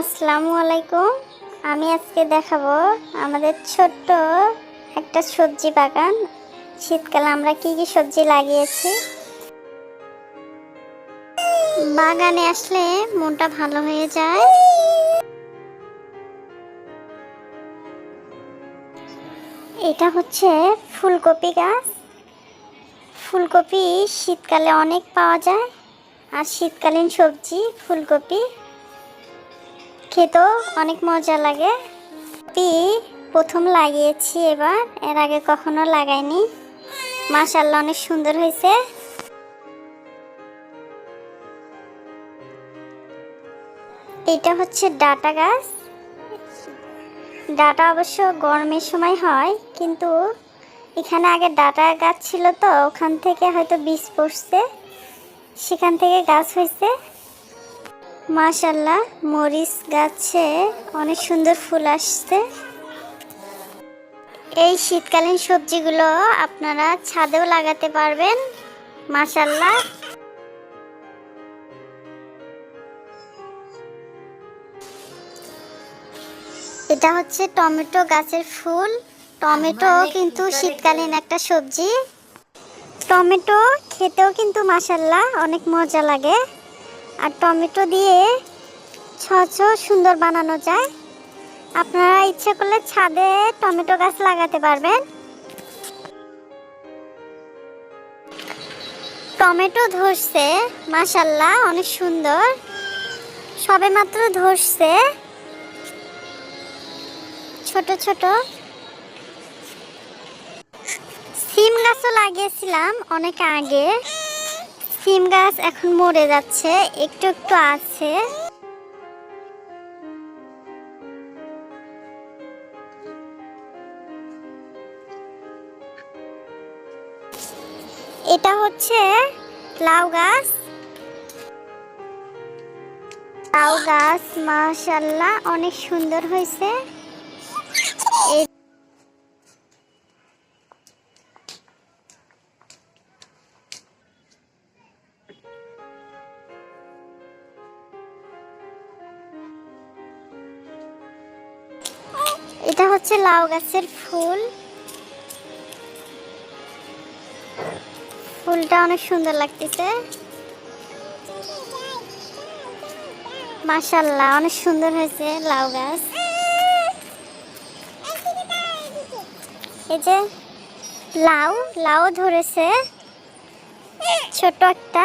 আসসালামু আলাইকুম। আমি আজকে দেখাবো আমাদের ছোট্ট একটা সবজি বাগান। শীতকালে আমরা কি কি সবজি লাগিয়েছি? বাগানে আসলে মনটা ভালো হয়ে যায়। এটা হচ্ছে ফুলকপি গাছ। ফুলকপি শীতকালে অনেক পাওয়া যায়। আর শীতকালীন সবজি ফুলকপি। খেতেও অনেক মজা লাগে। কপি প্রথম লাগিয়েছি এবার, এর আগে কখনো লাগাইনি। মাশাল্লাহ অনেক সুন্দর হয়েছে। এটা হচ্ছে ডাটা গাছ। ডাটা অবশ্য গরমের সময় হয়, কিন্তু এখানে আগে ডাটা গাছ ছিল তো, ওখান থেকে হয়তো বীজ পড়ছে। সেখান থেকে গাছ হয়েছে। মাশাল্লাহ মরিচ গাছে অনেক সুন্দর ফুল আসছে। এই শীতকালীন সবজিগুলো আপনারা ছাদেও লাগাতে পারবেন মাশাল্লাহ এটা হচ্ছে টমেটো গাছের ফুল। টমেটো কিন্তু শীতকালীন একটা সবজি। টমেটো খেতেও কিন্তু মাসাল্লাহ অনেক মজা লাগে। আর টমেটো দিয়ে ছচ সুন্দর বানানো যায়। আপনারা ইচ্ছে করলে ছাদে টমেটো গাছ লাগাতে পারবেন। টমেটো ধরছে মাসাল্লাহ অনেক সুন্দর। সবে মাত্র ধরছে। ছোট ছোট। সিম গাছও লাগিয়েছিলাম অনেক আগে। সিম গাছ এখন মরে যাচ্ছে, একটু একটু আছে। এটা হচ্ছে লাউ গাছ। লাউ গাছ, মাশাল্লাহ, অনেক সুন্দর হয়েছে। এটা হচ্ছে লাউ গাছের ফুল। ফুলটা অনেক সুন্দর লাগতেছে। মাশাল্লাহ অনেক সুন্দর হয়েছে লাউ গাছ। এই যে লাউ লাউ ধরেছে। ছোট একটা।